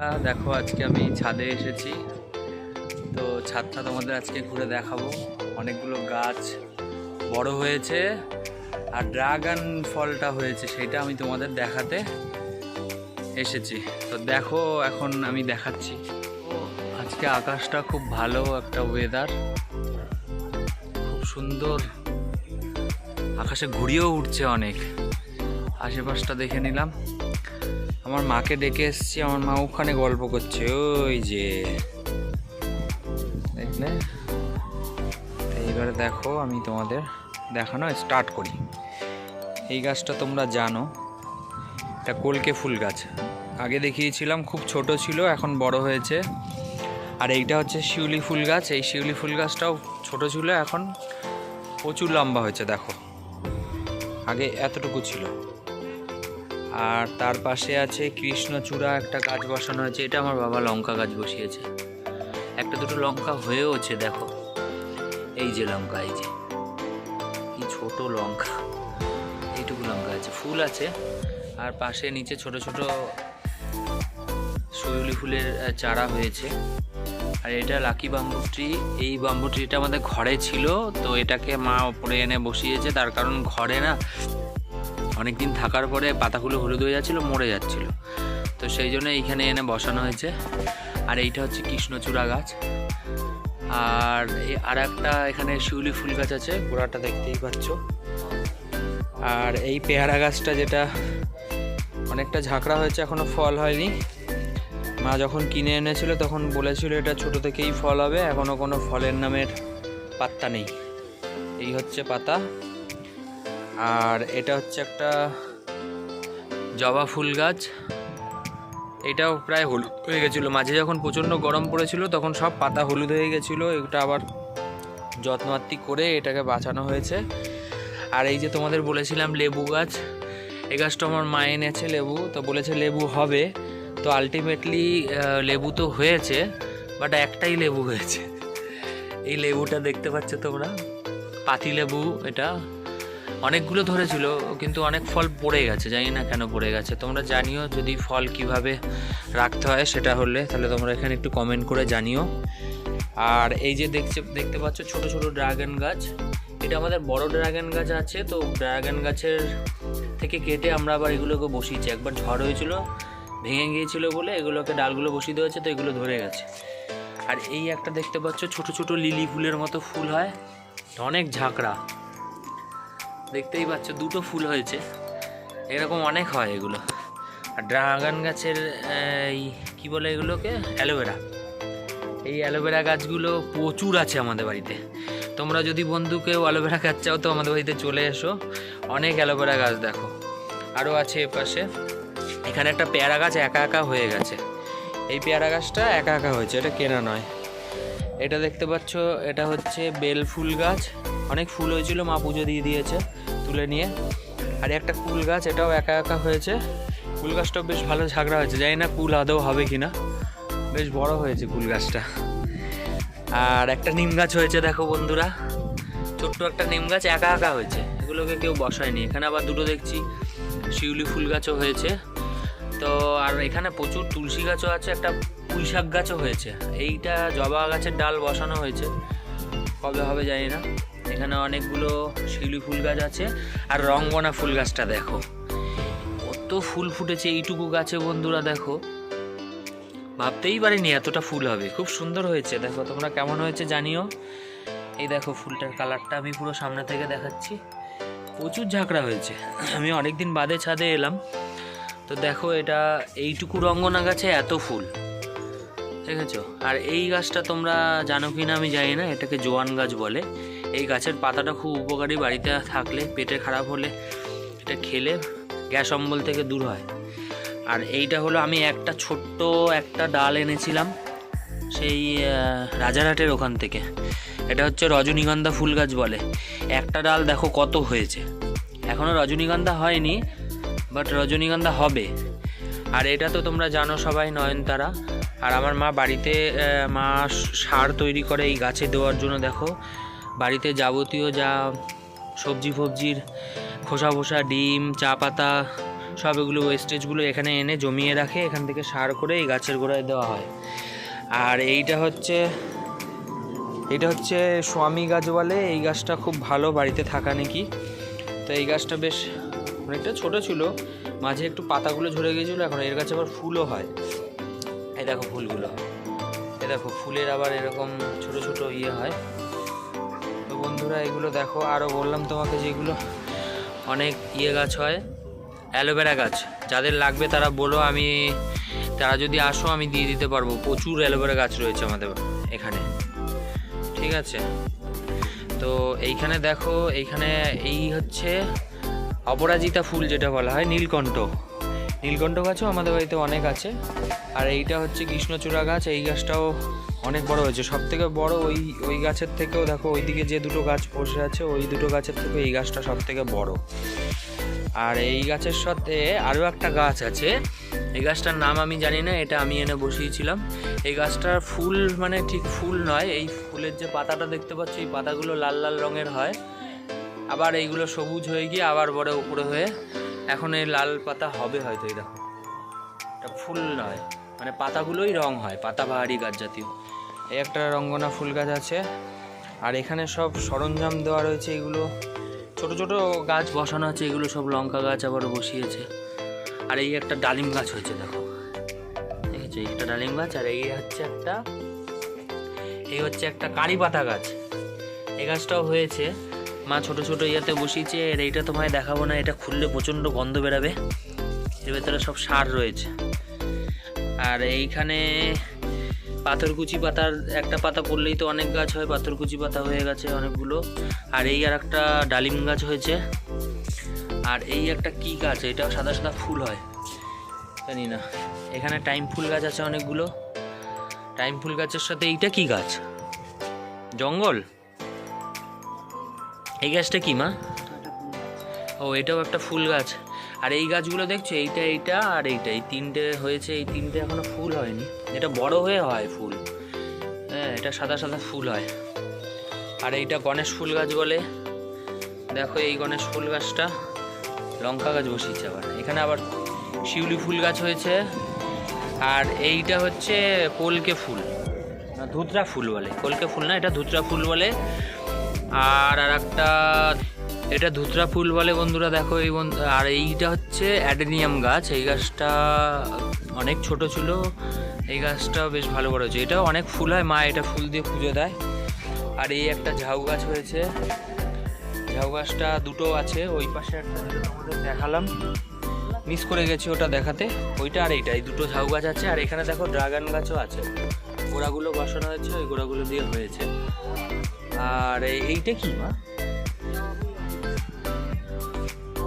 দেখো, আজকে আমি ছাদে এসেছি। তো ছাদটা তোমাদের আজকে ঘুরে দেখাবো। অনেকগুলো গাছ বড় হয়েছে আর ড্রাগন ফলটা হয়েছে, সেটা আমি তোমাদের দেখাতে এসেছি। তো দেখো, এখন আমি দেখাচ্ছি। আজকে আকাশটা খুব ভালো একটা ওয়েদার খুব সুন্দর। আকাশে ঘুরিয়েও উঠছে অনেক। আশেপাশটা দেখে নিলাম। আমার মাকে ডেকে এসেছি, আমার মা ওখানে গল্প করছে, ওই যে। দেখলে এইবারে দেখো, আমি তোমাদের দেখানো স্টার্ট করি। এই গাছটা তোমরা জানো, এটা কলকে ফুল গাছ। আগে দেখিয়েছিলাম, খুব ছোট ছিল, এখন বড় হয়েছে। আর এইটা হচ্ছে শিউলি ফুল গাছ, এই শিউলি ফুল গাছটাও ছোট ছিল, এখন প্রচুর লম্বা হয়েছে, দেখো। আগে এতটুকু ছিল। আর তার পাশে আছে কৃষ্ণচূড়া একটা গাছ বসানো হয়েছে এটা আমার বাবা লঙ্কা গাছ বসিয়েছে। একটা দুটো লঙ্কা হয়েওছে, দেখো। এই যে লঙ্কা, এই যে। কি ছোট লঙ্কা। এইটুকু লঙ্কা আছে। ফুল আছে। আর পাশে নিচে ছোট ছোট শৈলী ফুলের চারা হয়েছে। আর এটা লাকি বাম্বু ট্রি। এই বাম্বু ট্রিটা আমাদের ঘরে ছিল, তো এটাকে মা ওপরে এনে বসিয়েছে। তার কারণ ঘরে না অনেক দিন থাকার পরে পাতাগুলো হলুদ হয়ে যাচ্ছিল, মরে যাচ্ছিল। তো সেই জন্য এইখানে এনে বসানো হয়েছে। আর এইটা হচ্ছে কৃষ্ণচূড়া গাছ। আর আর একটা এখানে শিউলি ফুল গাছ আছে, গোড়াটা দেখতেই পাচ্ছ। আর এই পেয়ারা গাছটা যেটা অনেকটা ঝাঁকড়া হয়েছে, এখনও ফল হয়নি। মা যখন কিনে এনেছিল, তখন বলেছিল এটা ছোট থেকেই ফল হবে, এখনও কোনো ফলের নামের পাত্তা নেই। এই হচ্ছে পাতা। আর এটা হচ্ছে একটা জবা ফুল গাছ। এটাও প্রায় হলুদ হয়ে গেছিল। মাঝে যখন প্রচণ্ড গরম পড়েছিল, তখন সব পাতা হলুদ হয়ে গেছিল। এটা আবার যত্নআত্তি করে এটাকে বাঁচানো হয়েছে। আর এই যে তোমাদের বলেছিলাম লেবু গাছ এই গাছটা আমার মা এনেছে লেবু। তো বলেছে লেবু হবে। তো আলটিমেটলি লেবু তো হয়েছে বাট একটাই লেবু হয়েছে। এই লেবুটা দেখতে পাচ্ছ তোমরা? পাতি লেবু এটা। অনেকগুলো ধরেছিল, কিন্তু অনেক ফল পড়ে গেছে, জানি না কেন পড়ে গেছে। তোমরা জানিও যদি ফল কীভাবে রাখতে হয় সেটা হলে, তাহলে তোমরা এখানে একটু কমেন্ট করে জানিও। আর এই যে দেখছে, দেখতে পাচ্ছ ছোট ছোট ড্রাগন গাছ। এটা আমাদের বড় ড্রাগন গাছ আছে, তো ড্রাগন গাছের থেকে কেটে আমরা আবার এগুলোকে বসিয়েছি। একবার ঝড় হয়েছিল, ভেঙে গিয়েছিল বলে এগুলোকে ডালগুলো বসিয়ে দেওয়া তো এগুলো ধরে গেছে। আর এই একটা দেখতে পাচ্ছ, ছোট ছোট লিলি ফুলের মতো ফুল হয়। অনেক ঝাঁকড়া। দেখতেই পাচ্ছ, দুটো ফুল হয়েছে। এরকম অনেক হয় এগুলো। আর ড্রাগন গাছের এই কি বলে এগুলোকে? অ্যালোভেরা। এই অ্যালোভেরা গাছগুলো প্রচুর আছে আমাদের বাড়িতে। তোমরা যদি বন্ধু কেউ অ্যালোভেরা গাছ চাও, তো আমাদের বাড়িতে চলে এসো। অনেক অ্যালোভেরা গাছ দেখো। আরও আছে এপাশে এখানে একটা পেয়ারা গাছ একা একা হয়ে গেছে। এই পেয়ারা গাছটা একা একা হয়েছে, এটা কেনা নয়। এটা দেখতে পাচ্ছ, এটা হচ্ছে বেল ফুল গাছ। অনেক ফুল হয়েছিল, মা পুজো দিয়ে দিয়েছে তুলে নিয়ে। আর একটা কুল গাছ, এটাও একা একা হয়েছে। কুল গাছটাও বেশ ভালো ঝাগড়া হয়েছে, জানি না কুল আদৌ হবে কি না বেশ বড় হয়েছে কুল গাছটা। আর একটা নিম গাছ হয়েছে, দেখো বন্ধুরা। ছোট্ট একটা নিম গাছ একা একা হয়েছে, এগুলোকে কেউ বসায়নি। এখানে আবার দুটো দেখছি, শিউলি ফুল গাছও হয়েছে। তো আর এখানে প্রচুর তুলসী গাছও আছে, একটা পুঁই শাক গাছও হয়েছে। এইটা জবা গাছের ডাল বসানো হয়েছে। কবে হবে জানি না। এখানে অনেকগুলো শিউলি ফুল গাছ আছে আর রঙ্গনা ফুল গাছটা দেখো। কত ফুল ফুটেছে এইটুকু গাছে বন্ধুরা দেখো। ভাবতেই পারিনি এতটা ফুল হবে। খুব সুন্দর হয়েছে। দেখো তোমরা কেমন হয়েছে জানিও। এই দেখো ফুলটার কালারটা আমি পুরো সামনে থেকে দেখাচ্ছি। প্রচুর ঝাঁকড়া হয়েছে। আমি অনেকদিন বাদে ছাদে এলাম। তো দেখো এটা এইটুকু রঙ্গনা গাছে এত ফুল। আছে আর এই গাছটা তোমরা জানো কি না আমি জানি না, এটাকে জোয়ান গাছ বলে। এই গাছের পাতাটা খুব উপকারী বাড়িতে থাকলে, পেটে খারাপ হলে এটা খেলে গ্যাস অম্বল থেকে দূর হয়। আর এইটা হলো আমি একটা ছোট্ট একটা ডাল এনেছিলাম, সেই রাজারহাটের ওখান থেকে। এটা হচ্ছে রজনীগন্ধা ফুল গাছ বলে। একটা ডাল দেখো কত হয়েছে। এখনও রজনীগন্ধা হয়নি বাট রজনীগন্ধা হবে। আর এটা তো তোমরা জানো সবাই নয়নতারা। আর আমার মা বাড়িতে মা সার তৈরি করে এই গাছে দেওয়ার জন্য, দেখো। বাড়িতে যাবতীয় যা সবজি ফবজির খোসা ফোসা ডিম, চা পাতা, সব এগুলো ওয়েস্টেজগুলো এখানে এনে জমিয়ে রাখে। এখান থেকে সার করে এই গাছের গোড়ায় দেওয়া হয়। আর এইটা হচ্ছে, এটা হচ্ছে স্বামী গাছ বলে এই গাছটা খুব ভালো বাড়িতে থাকা নাকি। তো এই গাছটা বেশ অনেকটা ছোট ছিল, মাঝে একটু পাতাগুলো ঝরে গিয়েছিল এখন এর গাছে আবার ফুলও হয়। এই দেখো ফুলগুলো। এ দেখো, ফুলের আবার এরকম ছোট ছোট ইয়ে হয়। তো বন্ধুরা, এগুলো দেখো আরও বললাম তোমাকে যেগুলো অনেক ইয়ে গাছ হয়, অ্যালোভেরা গাছ। যাদের লাগবে তারা বলো, আমি, তারা যদি আসো, আমি দিয়ে দিতে পারব। প্রচুর অ্যালোভেরা গাছ রয়েছে আমাদের এখানে। ঠিক আছে? তো এইখানে দেখো, এইখানে এই হচ্ছে অপরাজিতা ফুল যেটা বলা হয়, নীলকণ্ঠ। নীলকণ্ঠ গাছও আমাদের বাড়িতে অনেক আছে। আর এইটা হচ্ছে কৃষ্ণচূড়া গাছ, এই গাছটাও অনেক বড় হয়েছে। সব থেকে বড় ওই ওই গাছের থেকেও দেখো, ওইদিকে যে দুটো গাছ বসে আছে, ওই দুটো গাছের থেকে এই গাছটা সব থেকে বড়। আর এই গাছের সাথে আরও একটা গাছ আছে। এই গাছটার নাম আমি জানি না, এটা আমি এনে বসিয়েছিলাম। এই গাছটার ফুল মানে ঠিক ফুল নয়, এই ফুলের যে পাতাটা দেখতে পাচ্ছ, এই পাতাগুলো লাল লাল রঙের হয়। আবার এইগুলো সবুজ হয়ে গিয়ে আবার বড় উপরে হয়ে এখন এই লাল পাতা হবে হয়তো এই দেখো। এটা ফুল নয় মানে পাতাগুলোই রং হয়, পাতা বাহারি গাছ জাতীয়। এই একটা রঙ্গনা ফুল গাছ আছে। আর এখানে সব সরঞ্জাম দেওয়া রয়েছে এগুলো। ছোট ছোট গাছ বসানো আছে, এগুলো সব লঙ্কা গাছ আবার বসিয়েছে। আর এই একটা ডালিম গাছ হয়েছে, দেখো। দেখেছ একটা ডালিম গাছ, আর এই হচ্ছে একটা এই হচ্ছে একটা কারি পাতা গাছ। এই গাছটাও হয়েছে। মা ছোট ছোট ইয়েতে বসিয়েছে, আর এইটা তো তোমায় দেখাবো না, এটা খুললে প্রচণ্ড গন্ধ বেরাবে। এর ভেতরে সব সার রয়েছে। আর এইখানে পাথরকুচি পাতার একটা পাতা পড়লেই তো অনেক গাছ হয়, পাথরকুচি পাতা হয়ে গেছে অনেকগুলো। আর এই আর একটা ডালিম গাছ হয়েছে। আর এই একটা কি গাছ, এটাও সাদা সাদা ফুল হয়। জানি না। এখানে টাইম ফুল গাছ আছে অনেকগুলো। টাইম ফুল গাছের সাথে এইটা কি গাছ? জঙ্গল? এই গাছটা কি, মা? ও, এটাও একটা ফুল গাছ। আর এই গাছগুলো দেখছ, এইটা এইটা আর এইটা। এই তিনটে হয়েছে, এই তিনটে এখনও ফুল হয়নি। এটা বড় হয়ে হয় ফুল। হ্যাঁ এটা সাদা সাদা ফুল হয়। আর এইটা গণেশ ফুল গাছ বলে। দেখো এই গণেশ ফুল গাছটা। লঙ্কা গাছ বসিয়েছে আবার। এখানে আবার শিউলি ফুল গাছ হয়েছে। আর এইটা হচ্ছে কলকে ফুল। ধুতরা ফুল বলে। কলকে ফুল না, এটা ধুতরা ফুল বলে। আর আর একটা এটা ধুতরা ফুল বলে বন্ধুরা, দেখো এই আর এইটা হচ্ছে অ্যাডেনিয়াম গাছ। এই গাছটা অনেক ছোট ছিল, এই গাছটাও বেশ ভালো বড় হয়েছে। এটাও অনেক ফুল হয়, মা এটা ফুল দিয়ে পুজো দেয়। আর এই একটা ঝাউ গাছ হয়েছে। ঝাউ গাছটা দুটো আছে, ওই পাশে একটা দেখালাম। মিস করে গেছি ওটা দেখাতে। ওইটা আর এইটা, এই দুটো ঝাউ গাছ আছে। আর এখানে দেখো ড্রাগন গাছও আছে। গোড়াগুলো বসানো হয়েছে, ওই গোড়াগুলো দিয়ে হয়েছে। আর এইটা কি, মা?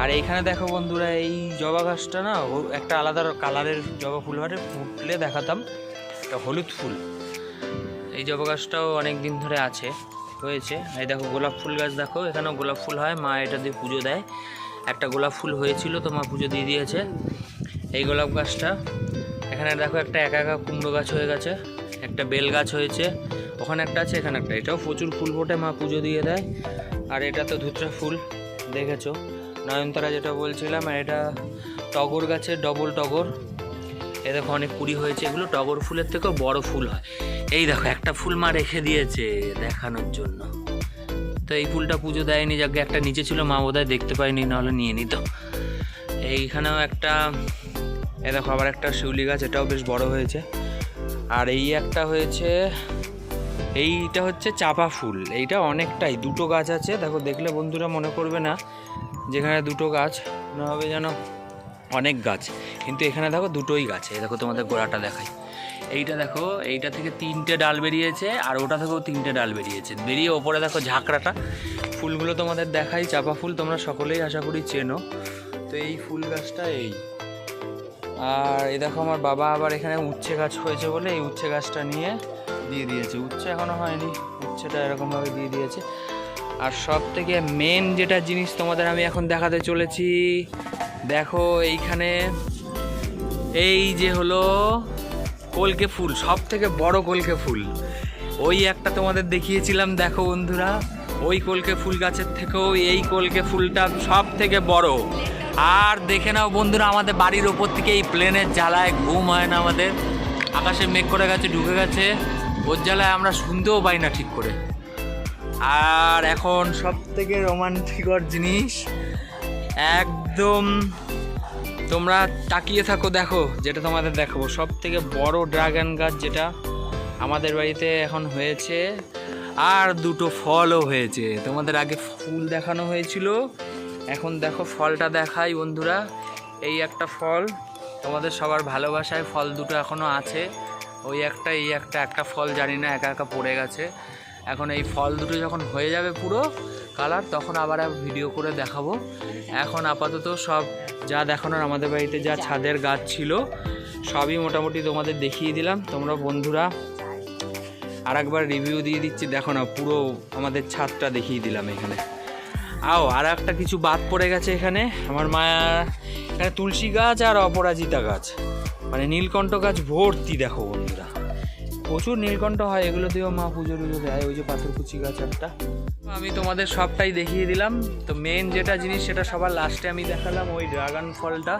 আর এইখানে দেখো বন্ধুরা, এই জবা গাছটা না একটা আলাদা কালারের জবা ফুল হয়, ফুটলে দেখাতাম, একটা হলুদ ফুল। এই জবা গাছটাও অনেক দিন ধরে আছে, হয়েছে। এই দেখো গোলাপ ফুল গাছ দেখো, এখানেও গোলাপ ফুল হয়, মা এটা দিয়ে পুজো দেয়। একটা গোলাপ ফুল হয়েছিল, তো মা পুজো দিয়ে দিয়েছে। এই গোলাপ গাছটা, এখানে দেখো একটা একা একা কুমড়ো গাছ হয়ে গেছে, একটা বেল গাছ হয়েছে ওখানে একটা আছে, এখানে একটা। এটাও প্রচুর ফুল ফোটে, মা পুজো দিয়ে দেয়। আর এটা তো ধুতরা ফুল, দেখেছ? নয়নতারা যেটা বলছিলাম, আর এটা টগর গাছের ডবল টগর। এ দেখো, অনেক কুড়ি হয়েছে। এগুলো টগর ফুলের থেকেও বড় ফুল হয়। এই দেখো, একটা ফুল মা রেখে দিয়েছে দেখানোর জন্য। তো এই ফুলটা পুজো দেয়নি, যাকে, একটা নিচে ছিল, মা বোধহয় দেখতে পাইনি নাহলে নিয়ে নিত। এইখানেও একটা, এ দেখো, আবার একটা শিউলি গাছ, এটাও বেশ বড় হয়েছে। আর এই একটা হয়েছে এইটা হচ্ছে চাপা ফুল। এইটা অনেকটাই। দুটো গাছ আছে। দেখো, দেখলে বন্ধুরা মনে করবে না যেখানে দুটো গাছ, মনে হবে যেন অনেক গাছ। কিন্তু এখানে দেখো, দুটোই গাছ। এই দেখো, তোমাদের গোড়াটা দেখাই। এইটা দেখো, এইটা থেকে তিনটে ডাল বেরিয়েছে আর ওটা থেকেও তিনটে ডাল বেরিয়েছে। বেরিয়ে ওপরে দেখো ঝাঁকড়াটা। ফুলগুলো তোমাদের দেখাই। চাপা ফুল তোমরা সকলেই আশা করি চেনো। তো এই ফুল গাছটা এই। আর এই দেখো, আমার বাবা আবার এখানে উচ্ছে গাছ হয়েছে বলে এই উচ্ছে গাছটা নিয়ে দিয়ে দিয়েছে। উচ্ছে এখনও হয়নি। উচ্ছেটা এরকমভাবে দিয়ে দিয়েছে। আর সব থেকে মেন যেটা জিনিস তোমাদের আমি এখন দেখাতে চলেছি, দেখো এইখানে এই যে হলো কলকে ফুল সব থেকে বড় কলকে ফুল। ওই একটা তোমাদের দেখিয়েছিলাম, দেখো বন্ধুরা, ওই কলকে ফুল গাছের থেকেও এই কলকে ফুলটা সব থেকে বড়। আর দেখে নাও বন্ধুরা, আমাদের বাড়ির ওপর থেকে এই প্লেনের জ্বালায় ঘুম হয় না আমাদের। আকাশে মেঘ করে গেছে, ঢুকে গেছে। ওর জ্বালায় আমরা শুনতেও পাই না ঠিক করে। আর এখন সব থেকে রোমান্টিকর জিনিস, একদম তোমরা তাকিয়ে থাকো, দেখো, যেটা তোমাদের দেখাবো। সব থেকে বড় ড্রাগন গাছ যেটা আমাদের বাড়িতে এখন হয়েছে, আর দুটো ফলও হয়েছে। তোমাদের আগে ফুল দেখানো হয়েছিল, এখন দেখো ফলটা দেখাই বন্ধুরা। এই একটা ফল, তোমাদের সবার ভালোবাসায় ফল দুটো এখনও আছে। ওই একটা, এই একটা একটা ফল জানি না, একা একা পড়ে গেছে। এখন এই ফল দুটো যখন হয়ে যাবে পুরো কালার, তখন আবার ভিডিও করে দেখাবো। এখন আপাতত সব যা দেখানোর আমাদের বাড়িতে যা ছাদের গাছ ছিল, সবই মোটামুটি তোমাদের দেখিয়ে দিলাম। তোমরা বন্ধুরা আর একবার রিভিউ দিয়ে দিচ্ছি। দেখো না, পুরো আমাদের ছাদটা দেখিয়ে দিলাম এখানে। আও, আর একটা কিছু বাদ পড়ে গেছে এখানে। আমার মায়া এখানে তুলসী গাছ আর অপরাজিতা গাছ। মানে নীলকণ্ঠ গাছ ভর্তি, দেখো বন্ধুরা। প্রচুর নীলকণ্ঠ হয়, এগুলো দিয়েও মা পুজো টুজো দেয়, ওই যে পাথরকুচি গাছ একটা। আমি তোমাদের সবটাই দেখিয়ে দিলাম। তো মেন যেটা জিনিস, সেটা সবার লাস্টে আমি দেখালাম, ওই ড্রাগন ফলটা।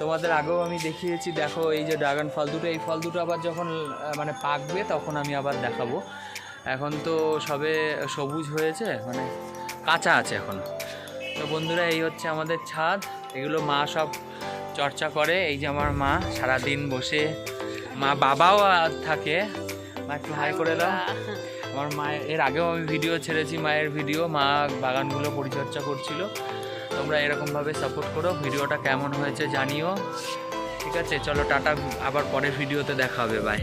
তোমাদের আগেও আমি দেখিয়েছি, দেখো এই যে ড্রাগন ফল দুটো, এই ফল দুটো আবার যখন মানে পাকবে, তখন আমি আবার দেখাবো। এখন তো সবে সবুজ হয়েছে মানে কাঁচা আছে এখন। তো বন্ধুরা, এই হচ্ছে আমাদের ছাদ। এগুলো মা সব চর্চা করে, এই যে আমার মা সারাদিন বসে মা বাবাও থাকে। মা একটু হাই করে দাও। আমার মায়ের এর আগেও আমি ভিডিও ছেড়েছি মায়ের ভিডিও মা বাগানগুলো পরিচর্যা করছিল। তোমরা এরকমভাবে সাপোর্ট করো। ভিডিওটা কেমন হয়েছে জানিও। ঠিক আছে চলো টাটা আবার পরের ভিডিওতে দেখা হবে বাই